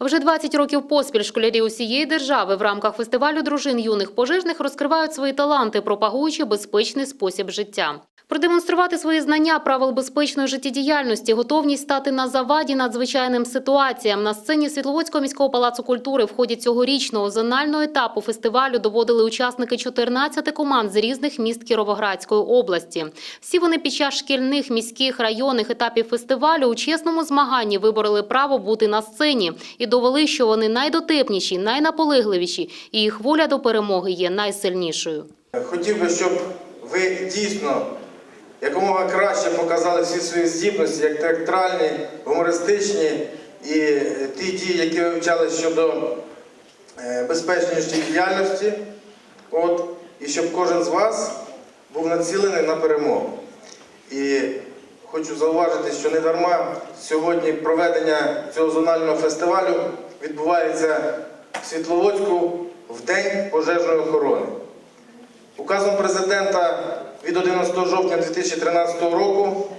Вже 20 років поспіль школярі усієї держави в рамках фестивалю дружин юних пожежних розкривають свої таланти, пропагуючи безпечний спосіб життя. Продемонструвати свої знання правил безпечної життєдіяльності, готовність стати на заваді надзвичайним ситуаціям на сцені Світловодського міського палацу культури в ході цьогорічного зонального етапу фестивалю доводили учасники 14 команд з різних міст Кіровоградської області. Всі вони під час шкільних, міських, районних етапів фестивалю у чесному змаганні вибороли право бути на сцені і довели, що вони найдотепніші, найнаполегливіші, і їх воля до перемоги є найсильнішою. Хотів би, щоб ви дійсно якомога краще показали всі свої здібності, як театральні, гумористичні і ті дії, які ви вивчали щодо е, безпечної діяльності. От, і щоб кожен з вас був націлений на перемогу. І хочу зауважити, що не дарма сьогодні проведення цього зонального фестивалю відбувається в Світловодську в День пожежної охорони. Указом президента від 11 жовтня 2013 року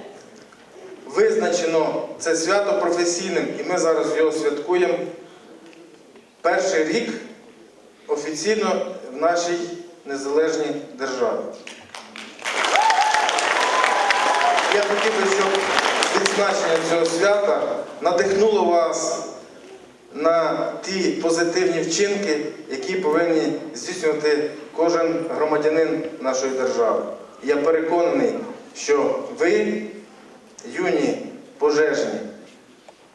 визначено це свято професійним, і ми зараз його святкуємо перший рік офіційно в нашій незалежній державі. Я хотів би, щоб відзначення цього свята надихнуло вас на ті позитивні вчинки, які повинні здійснювати кожен громадянин нашої держави. Я переконаний, що ви, юні пожежні,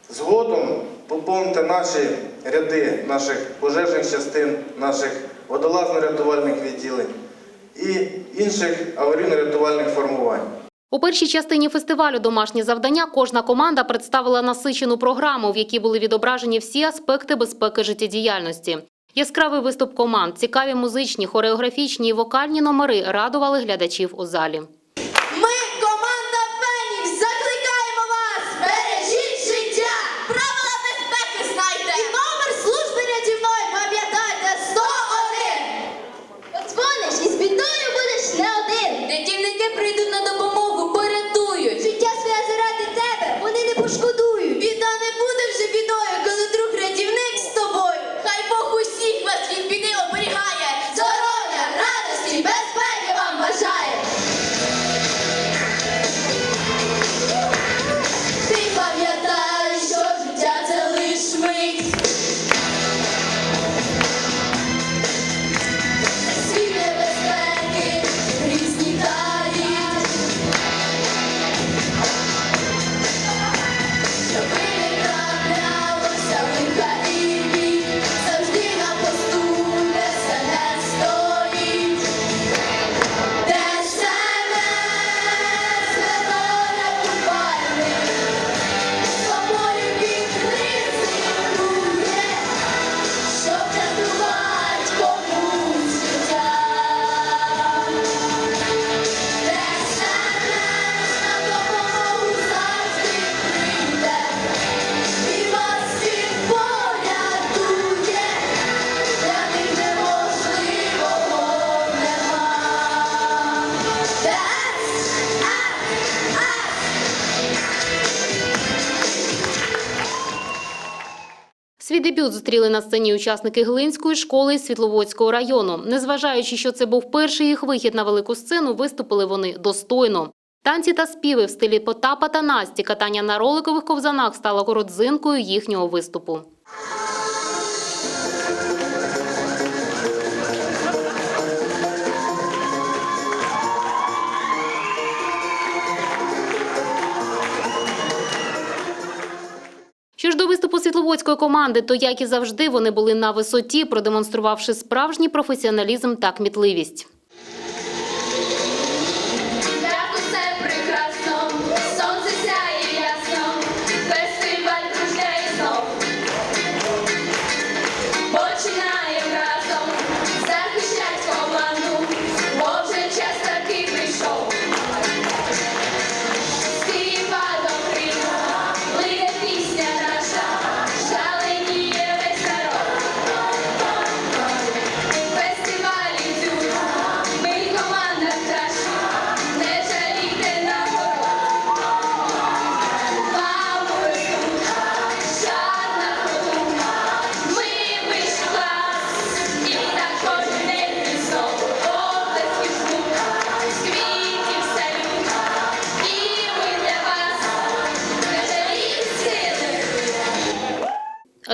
згодом поповните наші ряди наших пожежних частин, наших водолазно-рятувальних відділень і інших аварійно-рятувальних формувань. У першій частині фестивалю «Домашні завдання» кожна команда представила насичену програму, в якій були відображені всі аспекти безпеки життєдіяльності. Яскравий виступ команд, цікаві музичні, хореографічні і вокальні номери радували глядачів у залі. Свій дебют зустріли на сцені учасники Глинської школи Світловодського району. Незважаючи, що це був перший їх вихід на велику сцену, виступили вони достойно. Танці та співи в стилі Потапа та Насті, катання на роликових ковзанах стало родзинкою їхнього виступу. Ж до виступу світловодської команди, то як і завжди вони були на висоті, продемонструвавши справжній професіоналізм та кмітливість.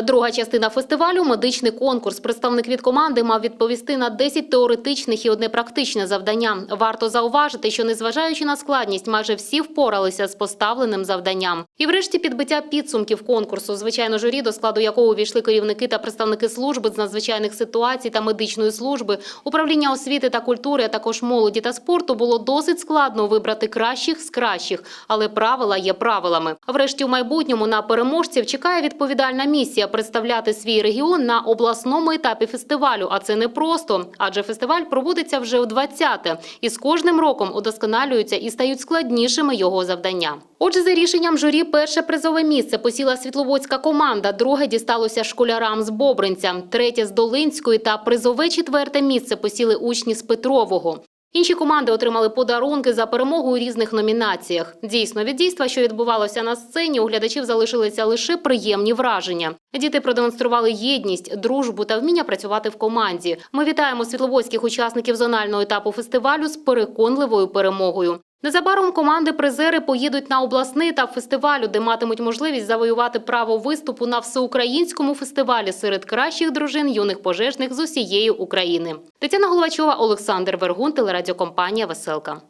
Друга частина фестивалю медичний конкурс. Представник від команди мав відповісти на 10 теоретичних і одне практичне завдання. Варто зауважити, що незважаючи на складність, майже всі впоралися з поставленим завданням. І врешті підбиття підсумків конкурсу. Звичайно, журі, до складу якого увійшли керівники та представники служби з надзвичайних ситуацій та медичної служби, управління освіти та культури, а також молоді та спорту, було досить складно вибрати кращих з кращих, але правила є правилами. Врешті, в майбутньому на переможців чекає відповідальна місія представляти свій регіон на обласному етапі фестивалю. А це не просто, адже фестиваль проводиться вже у 20-те. і з кожним роком удосконалюються і стають складнішими його завдання. Отже, за рішенням журі, перше призове місце посіла світловодська команда, друге дісталося школярам з Бобринця, третє з Долинської та призове четверте місце посіли учні з Петрового. Інші команди отримали подарунки за перемогу у різних номінаціях. Дійсно, від дійства, що відбувалося на сцені, у глядачів залишилися лише приємні враження. Діти продемонстрували єдність, дружбу та вміння працювати в команді. Ми вітаємо світловодських учасників зонального етапу фестивалю з переконливою перемогою. Незабаром команди-призери поїдуть на обласний та фестивалю, де матимуть можливість завоювати право виступу на всеукраїнському фестивалі серед кращих дружин юних пожежних з усієї України. Тетяна Головачова, Олександр Вергун, телерадіокомпанія Веселка.